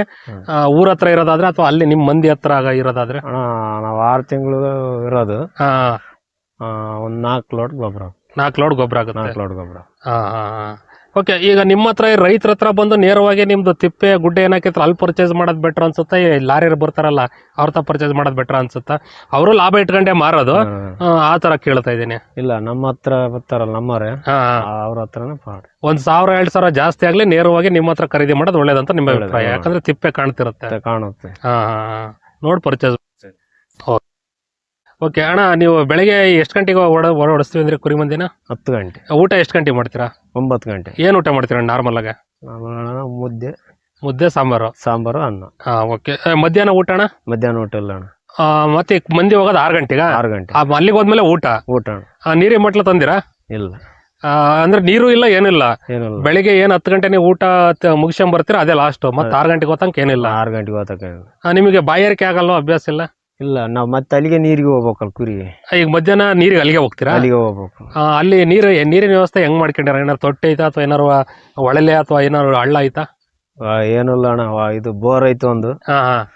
ಆ, ಊರ ಹತ್ರ ಇರೋದಾದ್ರೆ ಅಥವಾ ಅಲ್ಲಿ ನಿಮ್ ಮಂದಿ ಹತ್ರ ಆಗ ಇರೋದಾದ್ರೆ? ಅಣ್ಣ ನಾವ್ ಆರು ತಿಂಗಳು ಇರೋದು. ಹಾ. ಆ, ಒಂದ್ ನಾಲ್ಕು ಲೋಟ್ ಗೊಬ್ಬರ. ನಾಲ್ಕು ಲೋಡ್ ಗೊಬ್ಬರ ಆಗುತ್ತೆ. ನಾಲ್ಕು ಲೋಟ್ ಗೊಬ್ಬರ. ಹಾ ಹಾ ಓಕೆ ಈಗ ನಿಮ್ಮ ಹತ್ರ ರೈತರ ಹತ್ರ ಬಂದು ನೇರವಾಗಿ ನಿಮ್ದು ತಿಪ್ಪೆ ಗುಡ್ಡೆ ಏನಾಕಿತ್ರ ಅಲ್ಲಿ ಪರ್ಚೇಸ್ ಮಾಡೋದು ಬೆಟರ್ ಅನ್ಸುತ್ತೆ? ಲಾರಿಯರು ಲಾರಿ ಬರ್ತಾರಲ್ಲ ಅವ್ರ ತ ಪರ್ಚೇಸ್ ಮಾಡೋದು ಬೆಟರ್ ಅನ್ಸುತ್ತಾ? ಅವರು ಲಾಭ ಇಟ್ಕೊಂಡೇ ಮಾರೋದು. ಆ, ತರ ಕೇಳ್ತಾ ಇದ್ದೀನಿ. ಇಲ್ಲ ನಮ್ಮ ಹತ್ರ ಬರ್ತಾರಲ್ಲ ನಮ್ಮವ್ರೆ. ಅವ್ರ ಹತ್ರನೇ ಒಂದ್ ಸಾವಿರ ಎರಡ್ ಸಾವಿರ ಜಾಸ್ತಿ ಆಗ್ಲಿ ನೇರವಾಗಿ ನಿಮ್ಮ ಹತ್ರ ಖರೀದಿ ಮಾಡೋದು ಒಳ್ಳೇದಂತ ನಿಮ್ಮ ಅಭಿಪ್ರಾಯ. ಯಾಕಂದ್ರೆ ತಿಪ್ಪೆ ಕಾಣ್ತಿರುತ್ತೆ. ಕಾಣುತ್ತೆ. ಹಾ ಹಾ, ಹಾ. ನೋಡ್ ಪರ್ಚೇಸ್ ಓಕೆ ಅಣ್ಣ ನೀವು ಬೆಳಗ್ಗೆ ಎಷ್ಟು ಗಂಟೆಗೆ ಓಡ ಓಡಿಸ್ತೀವಿ ಅಂದರೆ ಕುರಿ ಮಂದಿನ? ಹತ್ತು ಗಂಟೆ. ಊಟ ಎಷ್ಟು ಗಂಟೆ ಮಾಡ್ತೀರಾ? ಒಂಬತ್ತು ಗಂಟೆ. ಏನು ಊಟ ಮಾಡ್ತೀರಾ ನಾರ್ಮಲ್ ಆಗಿ ಮುದ್ದೆ. ಮುದ್ದೆ ಸಾಂಬಾರು? ಸಾಂಬಾರು ಅನ್ನ. ಹಾಂ ಓಕೆ. ಮಧ್ಯಾಹ್ನ ಊಟ ಅಣ್ಣ? ಮಧ್ಯಾಹ್ನ ಊಟ ಇಲ್ಲ ಅಣ್ಣ. ಮತ್ತೆ ಮಂದಿ ಹೋಗೋದು ಆರು ಗಂಟೆಗೆ? ಆರು ಗಂಟೆ. ಅಲ್ಲಿಗೆ ಹೋದ್ಮೇಲೆ ಊಟ? ಊಟ ಅಣ್ಣ. ಆ, ನೀರಿನ ಮಟ್ಲ ತಂದಿರಾ? ಇಲ್ಲ. ಅಂದ್ರೆ ನೀರು ಇಲ್ಲ ಏನಿಲ್ಲ? ಏನಿಲ್ಲ. ಬೆಳಿಗ್ಗೆ ಏನ್ ಹತ್ತು ಗಂಟೆ ನೀವು ಊಟ ಮುಗಿಸ್ಕೊಂಡ್ ಬರ್ತೀರಾ? ಅದೇ ಲಾಸ್ಟ್ ಮತ್ತೆ ಆರು ಗಂಟೆಗೆ ಹೋತಂಕ ಏನಿಲ್ಲ? ಆರು ಗಂಟೆಗೆ ಹೋತಕ ನಿಮಗೆ ಬಾಯಾರಿಕೆ ಆಗಲ್ಲ ಅಭ್ಯಾಸ ಇಲ್ಲ? ಇಲ್ಲ ನಾವು ಮತ್ತೆ ಅಲ್ಲಿಗೆ ನೀರಿಗೆ ಹೋಗ್ಬೇಕಲ್ಲ ಕುರಿಗೆ. ಈಗ ಮಧ್ಯಾಹ್ನ ನೀರಿಗೆ ಅಲ್ಲಿಗೆ ಹೋಗ್ತೀರಾ? ಅಲ್ಲಿಗೆ ಹೋಗ್ಬೇಕು. ಆ, ಅಲ್ಲಿ ನೀರು ನೀರಿನ ವ್ಯವಸ್ಥೆ ಹೆಂಗ್ ಮಾಡ್ಕೊಂಡಾರ ಏನಾರು ತೊಟ್ಟೆ ಐತಾ ಅಥವಾ ಏನಾರು ಒಳಲೆ ಅಥವಾ ಏನಾರು ಹಳ್ಳ ಐತಾ? ಆ, ಏನಿಲ್ಲ ಅಣ್ಣ ವಾ- ಇದು ಬೋರ್ ಐತೆ ಒಂದು. ಹಾ ಹಾ.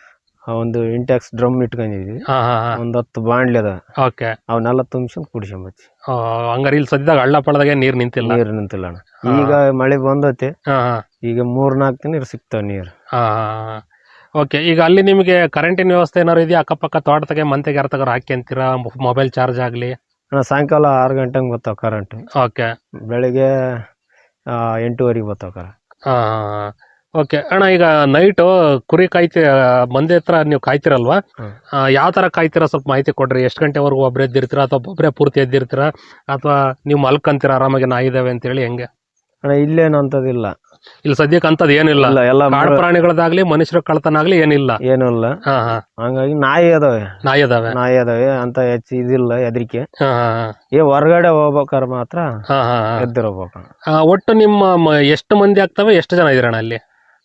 ಆ, ಒಂದು ಇಂಟೆಕ್ಸ್ ಡ್ರಮ್ ಇಟ್ಕೊಂಡಿದ್ವಿ. ಹಾ ಹಾ ಹಾ. ಒಂದ್ ಹತ್ತು ಬಾಂಡ್ಲಿ ಅದ. ಓಕೆ. ಅವನ್ನೆಲ್ಲ ತುಂಬಿಸ್ಕೊಂಡು ಕುಡಿಸ್ಕೊಂಬತ್ತಿ ಹಂಗಾರೆ ಇಲ್ಲಿ ಸದ್ಯದಾಗ ಹಳ್ಳ ಪಳ್ಳದಾಗೆ ನೀರ್ ನಿಂತಿಲ್ಲ? ನೀರು ನಿಂತಿಲ್ಲ ಅಣ್ಣ. ಈಗ ಮಳೆ ಬಂದೈತಿ. ಹಾ ಹಾ. ಈಗ ಮೂರ್ ನಾಲ್ಕು ದಿನ ಸಿಗ್ತಾವ ನೀರು. ಹಾ. ಓಕೆ ಈಗ ಅಲ್ಲಿ ನಿಮಗೆ ಕರೆಂಟಿನ ವ್ಯವಸ್ಥೆ ಏನಾದ್ರು ಇದೆಯಾ? ಅಕ್ಕಪಕ್ಕ ತೋಟದಾಗೆ ಮಂತೆಗೆ ಯಾರ ತಗೋರು ಹಾಕಿ ಅಂತೀರಾ? ಮೊಬೈಲ್ ಚಾರ್ಜ್ ಆಗಲಿ? ಅಣ್ಣ ಸಾಯಂಕಾಲ ಆರು ಗಂಟೆಗೆ ಬರ್ತಾವ ಕರೆಂಟ್ ಓಕೆ ಬೆಳಿಗ್ಗೆ ಆ, ಎಂಟೂವರೆಗೆ ಬರ್ತಾವ ಕರೆ ಹಾಂ ಓಕೆ ಅಣ್ಣ ಈಗ ನೈಟು ಕುರಿ ಕಾಯ್ತಿ ಮಂದಿ ಹತ್ರ ನೀವು ಕಾಯ್ತಿರಲ್ವಾ? ಹ್ಮ್. ಯಾವ ಥರ ಕಾಯ್ತೀರಾ? ಸ್ವಲ್ಪ ಮಾಹಿತಿ ಕೊಡ್ರಿ. ಎಷ್ಟು ಗಂಟೆವರೆಗೂ ಒಬ್ಬರೇ ಎದ್ದಿರ್ತೀರಾ? ಅಥವಾ ಒಬ್ಬರೇ ಪೂರ್ತಿ ಎದ್ದಿರ್ತೀರಾ? ಅಥವಾ ನೀವು ಮಲ್ಕಂತೀರಾ? ಆರಾಮಾಗಿ ನಾಯಿದಾವೆ ಅಂತ ಅಂತೇಳಿ ಹೆಂಗೆ? ಅಣ್ಣ ಇಲ್ಲೇನಂತದಿಲ್ಲ ಇಲ್ಲಿ ಸದ್ಯಕ್ಕೆ ಅಂತದ್ ಏನಿಲ್ಲ. ಇಲ್ಲ ಎಲ್ಲ ಕಾಡು ಪ್ರಾಣಿಗಳದಾಗ್ಲಿ ಮನುಷ್ಯರ ಕಳ್ತನ ಆಗ್ಲಿ ಏನಿಲ್ಲ. ಏನೂ ಇಲ್ಲ. ಹಾ ಹಾ. ಹಂಗಾಗಿ ನಾಯಿ ಅದಾವೆ. ನಾಯಿ ಅದಾವೆ. ನಾಯಿ ಅದಾವೆ ಅಂತ ಹೆಚ್ಚು ಇದಿಲ್ಲ ಹೆದರಿಕೆ. ಹಾ ಹಾ ಏ ಹೊರಗಡೆ ಹೋಗ್ಬೇಕಾದ್ರೆ ಮಾತ್ರ ಹಾ ಹಾ ಎದ್ದಿರ್ಬೇಕು. ಒಟ್ಟು ನಿಮ್ಮ ಮ- ಎಷ್ಟು ಮಂದಿ ಆಗ್ತವೆ ಎಷ್ಟು ಜನ ಇದ್ರಣ್ಣ ಅಲ್ಲಿ?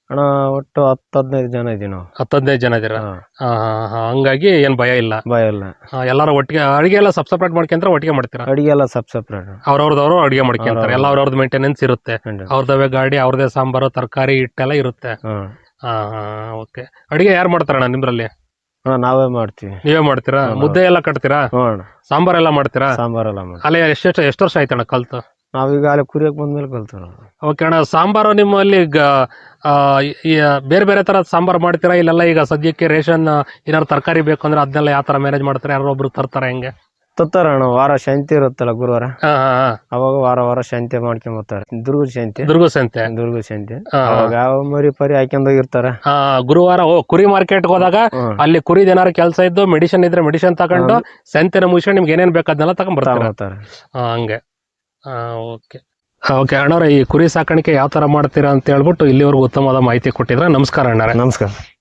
ಅಣ್ಣ ಒಟ್ಟು ಹತ್ತು ಹದಿನೈದು ಜನ ಇದೀವಿ ನಾವು. ಹತ್ತು ಹದಿನೈದು ಜನ ಇದೀರ? ಹಾ, ಹಾ ಹಾ ಹಾ. ಹಂಗಾಗಿ ಏನು ಭಯ ಇಲ್ಲ. ಭಯ ಇಲ್ಲ. ಎಲ್ಲಾರು ಒಟ್ಟಿಗೆ ಅಡಿಗೆ ಎಲ್ಲ ಸಬ್ ಸಪ್ರೇಟ್ ಮಾಡ್ಕೊಂತಾರೆ ಒಟ್ಟಿಗೆ ಮಾಡ್ತೀರಾ? ಅಡಿಗೆ ಎಲ್ಲ ಸಪ್ ಸಪ್ರೇಟ್. ಅವ್ರವ್ರದವ್ರು ಅಡಿಗೆ ಮಾಡ್ಕೊಂತಾರೆ. ಎಲ್ಲ ಅವ್ರವ್ರದ್ದು ಮೇಂಟೆನೆನ್ಸ್ ಇರುತ್ತೆ. ಅವ್ರದವೇ ಗಾಡಿ ಅವ್ರದೇ ಸಾಂಬಾರು ತರಕಾರಿ ಹಿಟ್ಟೆಲ್ಲ ಇರುತ್ತೆ. ಹಾ. ಹಾ ಓಕೆ. ಅಡಿಗೆ ಯಾರು ಮಾಡ್ತಾರಣ್ಣ ನಿಮ್ರಲ್ಲಿ? ಅಣ್ಣ ನಾವೇ ಮಾಡ್ತೀವಿ. ನೀವೇ ಮಾಡ್ತೀರಾ? ಮುದ್ದೆ ಎಲ್ಲ ಕಟ್ತೀರಾ? ಹ್ಞೂ ಅಣ್ಣ. ಸಾಂಬಾರೆಲ್ಲ ಮಾಡ್ತೀರಾ? ಸಾಂಬಾರೆಲ್ಲ ಮಾಡಿ ಅಲ್ಲೇ ಎಷ್ಟು ಎಷ್ಟು ವರ್ಷ ಆಯ್ತಣ್ಣ ಕಲ್ತು? ನಾವೀಗ ಅಲ್ಲಿ ಕುರಿಯಕ್ಕೆ ಬಂದ್ಮೇಲೆ ಕಲ್ತು ನಾವು. ಓಕೆ ಅಣ್ಣ ಸಾಂಬಾರು ನಿಮ್ಮಲ್ಲಿ ಈಗ ಆ, ಈ ಬೇರೆ ಬೇರೆ ತರ ಸಾಂಬಾರು ಮಾಡ್ತೀರಾ? ಇಲ್ಲೆಲ್ಲ ಈಗ ಸದ್ಯಕ್ಕೆ ರೇಷನ್ ಏನಾದ್ರು ತರಕಾರಿ ಬೇಕು ಅಂದ್ರೆ ಅದನ್ನೆಲ್ಲ ಯಾವ ಥರ ಮ್ಯಾನೇಜ್ ಮಾಡ್ತಾರೆ? ಯಾರೋ ಒಬ್ರು ತರ್ತಾರೆ ಹೆಂಗೆ? ತತ್ತಾರ ಅಣ್ಣ ವಾರ ಶಾಂತಿ ಇರುತ್ತಲ್ಲ ಗುರುವಾರ? ಹಾ ಹಾ ಅವಾಗ ವಾರ ವಾರ ಶಾಂತಿ ಮಾಡ್ಕೊಂಡ್ ಬರ್ತಾರೆ ದುರ್ಗದ ಶಾಂತಿ. ದುರ್ಗ ಸಂತೆ ದುರ್ಗ ಶಾಂತಿ. ಹಾ, ಹಾ. ಅವಾಗ ಯಾವ ಮರಿ ಪರಿ ಹಾಕ್ಯಂಡ್ ಹೋಗಿರ್ತಾರ. ಹಾ ಗುರುವಾರ ಓ ಕುರಿ ಮಾರ್ಕೆಟ್ಗೆ ಹೋದಾಗ ಹ್ಮ್. ಅಲ್ಲಿ ಕುರಿದ ಏನಾರು ಕೆಲಸ ಇದ್ದು ಮೆಡಿಸಿನ್ ಇದ್ರೆ ಮೆಡಿಸಿನ್ ತಗೊಂಡು ಸಂತೆನ ಮುಗಿಸ್ಕೊಂಡು ನಿಮ್ಗೆ ಏನೇನ್ ಬೇಕು ಅದನ್ನೆಲ್ಲ ತಗೊಂಡ್ ಬರ್ತಾರೆ. ಹಂಗೆ. ಓಕೆ. ಓಕೆ. ಅಣ್ಣವ್ರೆ ಈ ಕುರಿ ಸಾಕಾಣಿಕೆ ಯಾವ ತರ ಮಾಡ್ತೀರಾ ಅಂತ ಹೇಳ್ಬಿಟ್ಟು ಇಲ್ಲಿವರೆಗೂ ಉತ್ತಮವಾದ ಮಾಹಿತಿ ಕೊಟ್ಟಿದ್ರೆ. ನಮಸ್ಕಾರ ಅಣ್ಣರೇ ನಮಸ್ಕಾರ.